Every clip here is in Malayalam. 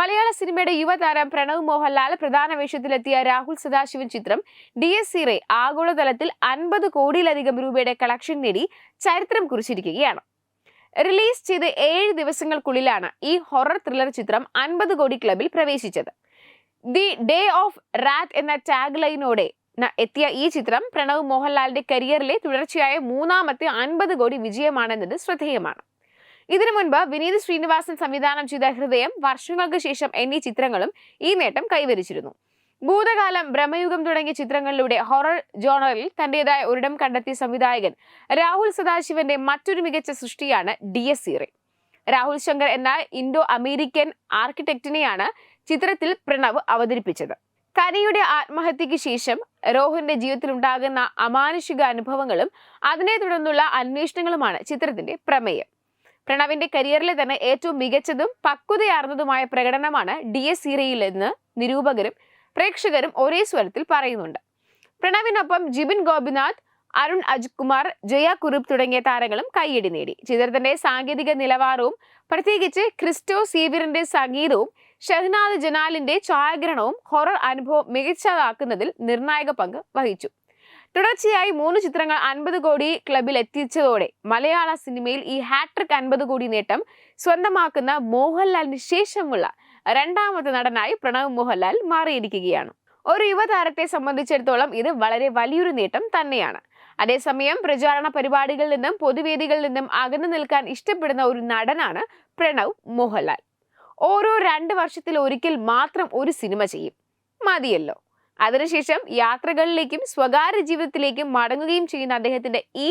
മലയാള സിനിമയുടെ യുവതാരം പ്രണവ് മോഹൻലാൽ പ്രധാന വേഷത്തിലെത്തിയ രാഹുൽ സദാശിവൻ ചിത്രം ഡി എസ് സി റേ ആഗോളതലത്തിൽ അൻപത് കോടിയിലധികം രൂപയുടെ കളക്ഷൻ നേടി ചരിത്രം കുറിച്ചിരിക്കുകയാണ്. റിലീസ് ചെയ്ത് ഏഴ് ദിവസങ്ങൾക്കുള്ളിലാണ് ഈ ഹൊറർ ത്രില്ലർ ചിത്രം അൻപത് കോടി ക്ലബിൽ പ്രവേശിച്ചത്. ദി ഡേ ഓഫ് റാറ്റ് എന്ന ടാഗ് ലൈനോടെ എത്തിയ ഈ ചിത്രം പ്രണവ് മോഹൻലാലിന്റെ കരിയറിലെ തുടർച്ചയായ മൂന്നാമത്തെ അൻപത് കോടി വിജയമാണെന്നത് ശ്രദ്ധേയമാണ്. ഇതിനു മുൻപ് വിനീത് ശ്രീനിവാസൻ സംവിധാനം ചെയ്ത ഹൃദയം വർഷങ്ങൾക്ക് ശേഷം എന്നീ ചിത്രങ്ങളും ഈ നേട്ടം കൈവരിച്ചിരുന്നു. ഭൂതകാലം ബ്രഹ്മയുഗം തുടങ്ങിയ ചിത്രങ്ങളിലൂടെ ഹൊറർ ജോണറിൽ തന്റേതായ ഒരിടം കണ്ടെത്തിയ സംവിധായകൻ രാഹുൽ സദാശിവന്റെ മറ്റൊരു മികച്ച സൃഷ്ടിയാണ് ഡി എസ് സീറെ രാഹുൽ ശങ്കർ എന്ന ഇൻഡോ അമേരിക്കൻ ആർക്കിടെക്റ്റിനെയാണ് ചിത്രത്തിൽ പ്രണവ് അവതരിപ്പിച്ചത്. കനിയുടെ ആത്മഹത്യക്ക് ശേഷം രോഹന്റെ ജീവിതത്തിൽ ഉണ്ടാകുന്ന അമാനുഷിക അനുഭവങ്ങളും അതിനെ തുടർന്നുള്ള അന്വേഷണങ്ങളുമാണ് ചിത്രത്തിന്റെ പ്രമേയം. പ്രണവിന്റെ കരിയറിലെ തന്നെ ഏറ്റവും മികച്ചതും പക്വതയാർന്നതുമായ പ്രകടനമാണ് ഡി എസ് സീരയിൽ എന്ന് നിരൂപകരും പ്രേക്ഷകരും ഒരേ സ്വരത്തിൽ പറയുന്നുണ്ട്. പ്രണവിനൊപ്പം ജിബിൻ ഗോപിനാഥ് അരുൺ അജ്കുമാർ ജയ കുറുപ്പ് തുടങ്ങിയ താരങ്ങളും കൈയടി നേടി. ചിത്രത്തിന്റെ സാങ്കേതിക നിലവാരവും പ്രത്യേകിച്ച് ക്രിസ്റ്റോ സീവിറിന്റെ സംഗീതവും ഷഹ്നാദ് ജനാലിന്റെ ഛായാഗ്രഹണവും ഹൊറർ അനുഭവം മികച്ചതാക്കുന്നതിൽ നിർണായക പങ്ക് വഹിച്ചു. തുടർച്ചയായി മൂന്ന് ചിത്രങ്ങൾ അൻപത് കോടി ക്ലബിൽ എത്തിച്ചതോടെ മലയാള സിനിമയിൽ ഈ ഹാട്രിക് അൻപത് കോടി നേട്ടം സ്വന്തമാക്കുന്ന മോഹൻലാലിന് ശേഷമുള്ള രണ്ടാമത്തെ നടനായി പ്രണവ് മോഹൻലാൽ മാറിയിരിക്കുകയാണ്. ഒരു യുവതാരത്തെ സംബന്ധിച്ചിടത്തോളം ഇത് വളരെ വലിയൊരു നേട്ടം തന്നെയാണ്. അതേസമയം പ്രചാരണ പരിപാടികളിൽ നിന്നും പൊതുവേദികളിൽ നിന്നും അകന്നു നിൽക്കാൻ ഇഷ്ടപ്പെടുന്ന ഒരു നടനാണ് പ്രണവ് മോഹൻലാൽ. ഓരോ രണ്ട് വർഷത്തിൽ ഒരിക്കൽ മാത്രം ഒരു സിനിമ ചെയ്യും. മതിയല്ലോ. അതിനുശേഷം യാത്രകളിലേക്കും സ്വകാര്യ ജീവിതത്തിലേക്കും മടങ്ങുകയും ചെയ്യുന്ന അദ്ദേഹത്തിന്റെ ഈ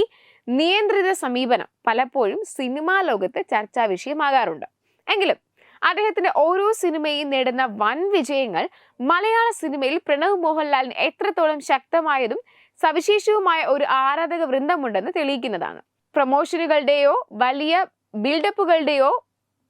നിയന്ത്രിത സമീപനം പലപ്പോഴും സിനിമാ ലോകത്ത് ചർച്ചാ വിഷയമാകാറുണ്ട്. എങ്കിലും അദ്ദേഹത്തിന്റെ ഓരോ സിനിമയും നേടുന്ന വൻ വിജയങ്ങൾ മലയാള സിനിമയിൽ പ്രണവ് മോഹൻലാലിന് എത്രത്തോളം ശക്തമായതും സവിശേഷവുമായ ഒരു ആരാധക വൃന്ദമുണ്ടെന്ന് തെളിയിക്കുന്നതാണ്. പ്രൊമോഷനുകളുടെയോ വലിയ ബിൽഡപ്പുകളുടെയോ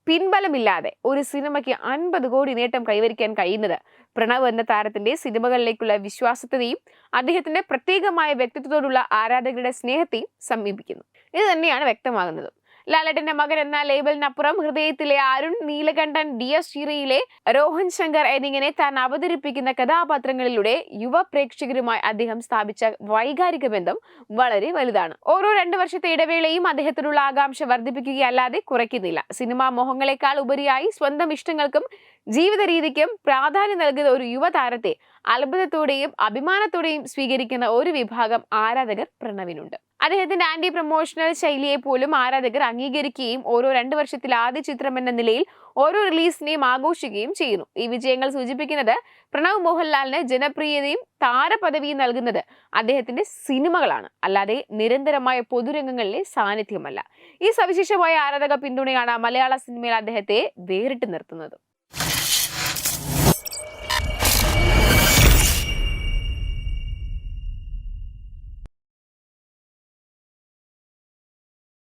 പിൻബലമില്ലാതെ ഒരു സിനിമയ്ക്ക് അൻപത് കോടി നേട്ടം കൈവരിക്കാൻ കഴിയുന്നത് പ്രണവ് എന്ന താരത്തിന്റെ സിനിമകളിലേക്കുള്ള വിശ്വാസത്തെയും അദ്ദേഹത്തിന്റെ പ്രത്യേകമായ വ്യക്തിത്വത്തോടുള്ള ആരാധകരുടെ സ്നേഹത്തെയും സമീപിക്കുന്നു. ഇത് തന്നെയാണ് വ്യക്തമാകുന്നത്. ലാലേട്ടന്റെ മകൻ എന്ന ലേബലിനപ്പുറം ഹൃദയത്തിലെ അരുൺ നീലകണ്ഠൻ ഡി എസ് ഷീറയിലെ രോഹൻ ശങ്കർ എന്നിങ്ങനെ താൻ അവതരിപ്പിക്കുന്ന കഥാപാത്രങ്ങളിലൂടെ യുവ പ്രേക്ഷകരുമായി അദ്ദേഹം സ്ഥാപിച്ച വൈകാരിക ബന്ധം വളരെ വലുതാണ്. ഓരോ രണ്ട് വർഷത്തെ ഇടവേളയും അദ്ദേഹത്തിനുള്ള ആകാംക്ഷ വർദ്ധിപ്പിക്കുകയല്ലാതെ കുറയ്ക്കുന്നില്ല. സിനിമാ മോഹങ്ങളെക്കാൾ ഉപരിയായി സ്വന്തം ഇഷ്ടങ്ങൾക്കും ജീവിത രീതിക്കും പ്രാധാന്യം നൽകുന്ന ഒരു യുവതാരത്തെ അത്ഭുതത്തോടെയും അഭിമാനത്തോടെയും സ്വീകരിക്കുന്ന ഒരു വിഭാഗം ആരാധകർ പ്രണവിനുണ്ട്. അദ്ദേഹത്തിന്റെ ആന്റി പ്രൊമോഷണൽ ശൈലിയെ പോലും ആരാധകർ അംഗീകരിക്കുകയും ഓരോ രണ്ട് വർഷത്തിൽ ആദ്യ ചിത്രം എന്ന നിലയിൽ ഓരോ റിലീസിനെയും ആഘോഷിക്കുകയും ചെയ്യുന്നു. ഈ വിജയങ്ങൾ സൂചിപ്പിക്കുന്നത് പ്രണവ് മോഹൻലാലിന് ജനപ്രിയതയും താരപദവിയും നൽകുന്നത് അദ്ദേഹത്തിന്റെ സിനിമകളാണ്. അല്ലാതെ നിരന്തരമായ പൊതുരംഗങ്ങളിലെ സാന്നിധ്യമല്ല. ഈ സവിശേഷമായ ആരാധക പിന്തുണയാണ് മലയാള സിനിമയിൽ അദ്ദേഹത്തെ വേറിട്ട് നിർത്തുന്നത്.